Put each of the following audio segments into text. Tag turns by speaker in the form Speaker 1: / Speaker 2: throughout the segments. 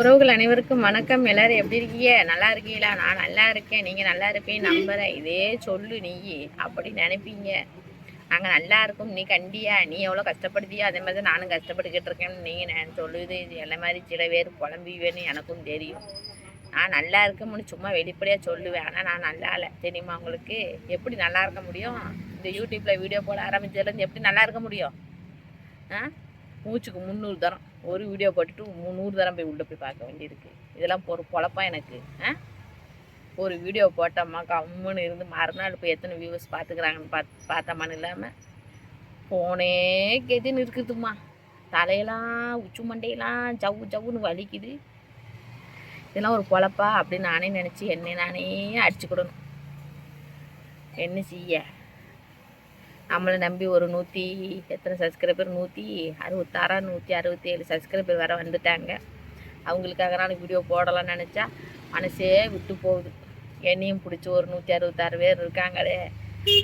Speaker 1: உறவுகள் அனைவருக்கும் வணக்கம் எல்லாரும் எப்படி இருக்கீங்க நல்லா இருக்கீங்களா நான் நல்லா இருக்கேன் நீங்கள் நல்லா இருப்பேன் நம்புகிறேன் இதே சொல்லு நீ அப்படி நினைப்பீங்க நாங்கள் நல்லா இருக்கோம் நீ கண்டியா நீ எவ்வளோ கஷ்டப்படுத்தியா அதே மாதிரி தான் நானும் கஷ்டப்பட்டுக்கிட்டு இருக்கேன்னு நீங்கள் நான் சொல்லுது எல்லா மாதிரி சில பேர் புலம்பிவேன்னு எனக்கும் தெரியும் நான் நல்லா இருக்கமுன்னு சும்மா வெளிப்படையாக சொல்லுவேன் ஆனால் நான் நல்லா இல்லை தெரியுமா உங்களுக்கு எப்படி நல்லா இருக்க முடியும் இந்த யூடியூப்பில் வீடியோ போட ஆரம்பித்ததுலேருந்து எப்படி நல்லா இருக்க முடியும் ஆ மூச்சுக்கு முந்நூறு தரம் ஒரு வீடியோ போட்டுட்டு முந்நூறு தரம் போய் உள்ளே போய் பார்க்க வேண்டியிருக்கு இதெல்லாம் ஒரு பொழப்பா எனக்கு ஆ ஒரு வீடியோ போட்டோம்மா கம்முன்னு இருந்து மறுநாள் போய் எத்தனை வியூவர்ஸ் பார்த்துக்கிறாங்கன்னு பார்த்து பார்த்தோமான்னு இல்லாமல் ஃபோனே கெதுன்னு இருக்குதுமா தலையெல்லாம் உச்சி மண்டையெல்லாம் ஜவ்வு ஜவ்வுன்னு வலிக்குது இதெல்லாம் ஒரு பொழப்பா அப்படின்னு நானே நினச்சி என்னை நானே அடிச்சுக்கிடணும் என்ன செய்ய நம்மளை நம்பி ஒரு நூற்றி எத்தனை சப்ஸ்கிரைபர் நூற்றி அறுபத்தாறா நூற்றி அறுபத்தேழு சப்ஸ்கிரைபர் வேறு வந்துட்டாங்க அவங்களுக்காக நான் வீடியோ போடலாம்னு நினச்சா மனசே விட்டு போகுது என்னையும் பிடிச்சி ஒரு நூற்றி அறுபத்தாறு பேர் இருக்காங்களே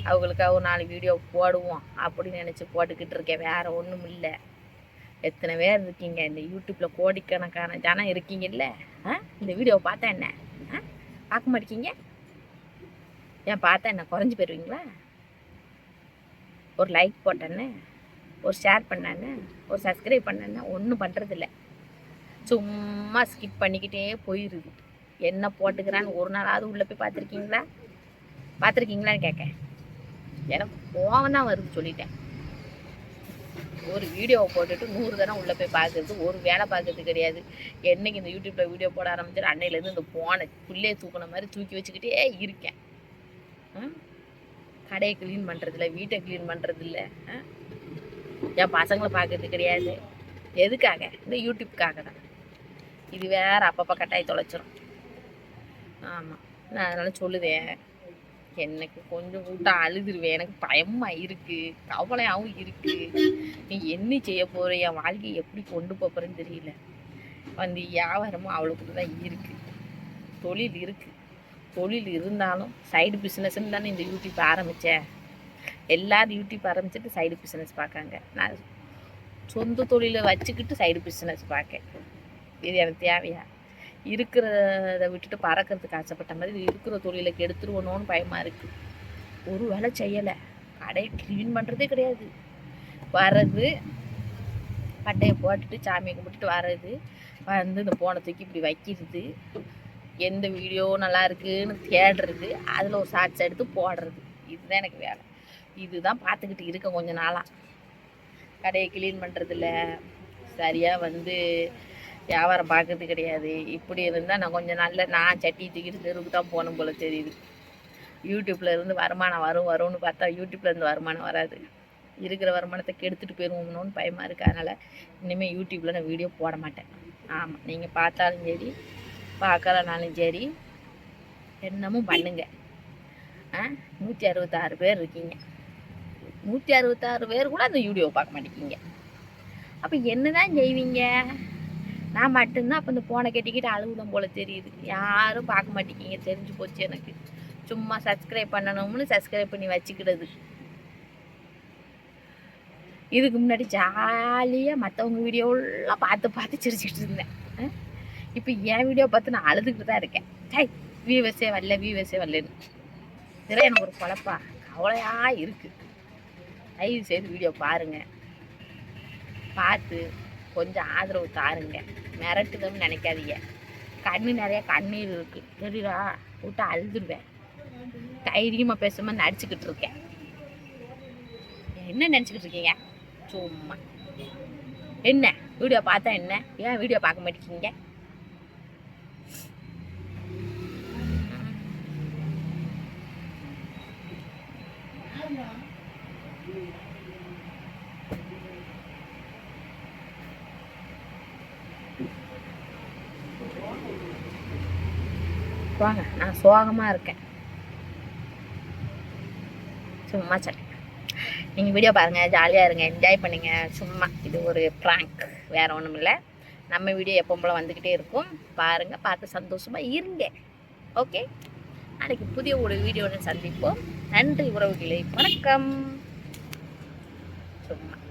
Speaker 1: அவங்களுக்காக ஒரு நாலு வீடியோ போடுவோம் அப்படின்னு நினச்சி போட்டுக்கிட்டு இருக்கேன் வேறு ஒன்றும் இல்லை எத்தனை பேர் இருக்கீங்க இந்த யூடியூப்பில் கோடிக்கணக்கான ஜனம் இருக்கீங்கல்ல ஆ இந்த வீடியோவை பார்த்தா என்ன ஆ பார்க்க மாட்டேங்க ஏன் பார்த்தா என்ன குறைஞ்சி போயிடுவீங்களா ஒரு லைக் போட்டேன்னு ஒரு ஷேர் பண்ணேன்னு ஒரு சப்ஸ்கிரைப் பண்ணேன்னு ஒன்றும் பண்ணுறதில்ல சும்மா ஸ்கிப் பண்ணிக்கிட்டே போயிருது என்ன போட்டுக்கிறான்னு ஒரு நாளாவது உள்ளே போய் பார்த்துருக்கீங்களா பார்த்துருக்கீங்களான்னு கேட்க எனக்கு கோவம் தான் வருது சொல்லிட்டேன் ஒரு வீடியோவை போட்டுட்டு நூறு தடவை உள்ளே போய் பார்க்குறது ஒரு வேலை பார்க்குறது கிடையாது என்னைக்கு இந்த யூடியூப்பில் வீடியோ போட ஆரம்பிச்சிட்டு அன்னையிலேருந்து இந்த போனை புள்ளையை தூக்கின மாதிரி தூக்கி வச்சுக்கிட்டே இருக்கேன் கடையை க்ளீன் பண்ணுறதில்ல வீட்டை க்ளீன் பண்ணுறதில்ல என் பசங்களை பார்க்கறது கிடையாது எதுக்காக இந்த யூடியூப்காக தான் இது வேறு அப்பப்போ கட்டாயி தொலைச்சிடும் ஆமாம் நான் அதனால் சொல்லுதேன் எனக்கு கொஞ்சம் கூட்டம் அழுதுருவேன் எனக்கு பயமாக இருக்குது கவலையாகவும் இருக்குது நீ என்ன செய்ய போகிற என் வாழ்க்கையை எப்படி கொண்டு போகிறேன்னு தெரியல வந்து வியாபாரமும் அவ்வளோ கூட தான் இருக்குது தொழில் இருக்குது தொழில் இருந்தாலும் சைடு பிஸ்னஸ்ன்னு தானே இந்த யூடியூப் ஆரம்பித்தேன் எல்லோரும் யூடியூப் ஆரம்பிச்சுட்டு சைடு பிஸ்னஸ் பார்க்காங்க நான் சொந்த தொழிலை வச்சுக்கிட்டு சைடு பிஸ்னஸ் பார்க்கேன் இது எனக்கு தேவையா இருக்கிறத விட்டுட்டு பறக்கிறதுக்கு ஆசைப்பட்ட மாதிரி இருக்கிற தொழிலை கெடுத்துருவணும்னு பயமாக இருக்குது ஒரு வேலை செய்யலை கடையை க்ளீன் பண்ணுறதே கிடையாது வர்றது பட்டையை போட்டுட்டு சாமியை கும்பிட்டுட்டு வர்றது வந்து இந்த போனை தூக்கி இப்படி வைக்கிறது எந்த வீடியோ நல்லா இருக்குன்னு தேடுறது அதில் ஒரு ஷார்ட்ஸ் எடுத்து போடுறது இதுதான் எனக்கு வேலை இதுதான் பார்த்துக்கிட்டு இருக்கேன் கொஞ்சம் நாளாக கடையை க்ளீன் பண்ணுறதில்ல சரியாக வந்து வியாபாரம் பார்க்கறது கிடையாது இப்படி இருந்தால் நான் கொஞ்சம் நல்ல நான் சட்டி தூக்கிட்டு தெருவுக்கு தான் போகணும் போல் தெரியுது யூடியூப்பில் இருந்து வருமானம் வரும் வரும்னு பார்த்தா யூடியூப்லேருந்து வருமானம் வராது இருக்கிற வருமானத்தை கெடுத்துட்டு போயிடுவோம்னு பயமாக இருக்கு அதனால் இனிமேல் யூடியூப்பில் நான் வீடியோ போட மாட்டேன் ஆமாம் நீங்கள் பார்த்தாலும் சரி பார்க்கலனாலும் சரி என்னமும் பண்ணுங்க ஆ நூற்றி அறுபத்தாறு பேர் இருக்கீங்க நூற்றி அறுபத்தாறு பேர் கூட அந்த வீடியோ பார்க்க மாட்டேங்கிங்க அப்போ என்ன தான் செய்வீங்க நான் மட்டும்தான் அப்போ இந்த ஃபோனை கட்டிக்கிட்டு அழுகுதம் போல் தெரியுது யாரும் பார்க்க மாட்டேங்கிங்க தெரிஞ்சு போச்சு எனக்கு சும்மா சப்ஸ்கிரைப் பண்ணணும்னு சப்ஸ்கிரைப் பண்ணி வச்சுக்கிறது இதுக்கு முன்னாடி ஜாலியாக மற்றவங்க வீடியோலாம் பார்த்து பார்த்து சிரிச்சுக்கிட்டு இருந்தேன் இப்போ என் வீடியோ பார்த்து நான் அழுதுகிட்டு தான் இருக்கேன் டை வியூவர்ஸே வரல விவசே வரலன்னு இதெல்லாம் எனக்கு ஒரு குழப்பா கவலையாக இருக்குது தயவு செய்து வீடியோ பாருங்க பார்த்து கொஞ்சம் ஆதரவு தாருங்க மிரட்டுதுன்னு நினைக்காதீங்க கண்ணு நிறைய கண்ணீர் இருக்குது தெரியுதா விட்டு அழுதுடுவேன் தைரியமாக பேசாமல் நடிச்சுக்கிட்டு இருக்கேன் என்ன நினச்சிக்கிட்டு இருக்கீங்க சும்மா என்ன வீடியோ பார்த்தா என்ன ஏன் வீடியோ பார்க்க மாட்டேங்கிங்க வாங்க நான் சோகமாக இருக்கேன் சும்மா சொன்னேன் நீங்கள் வீடியோ பாருங்கள் ஜாலியாக இருங்க என்ஜாய் பண்ணுங்கள் சும்மா இது ஒரு ப்ராங்க் வேறு ஒன்றும் இல்லை நம்ம வீடியோ எப்போ போல் வந்துக்கிட்டே இருக்கும் பாருங்கள் பார்த்து சந்தோஷமாக இருங்க ஓகே நாளைக்கு புதிய ஒரு வீடியோவில் சந்திப்போம் நன்றி உறவுகளை வணக்கம் சும்மா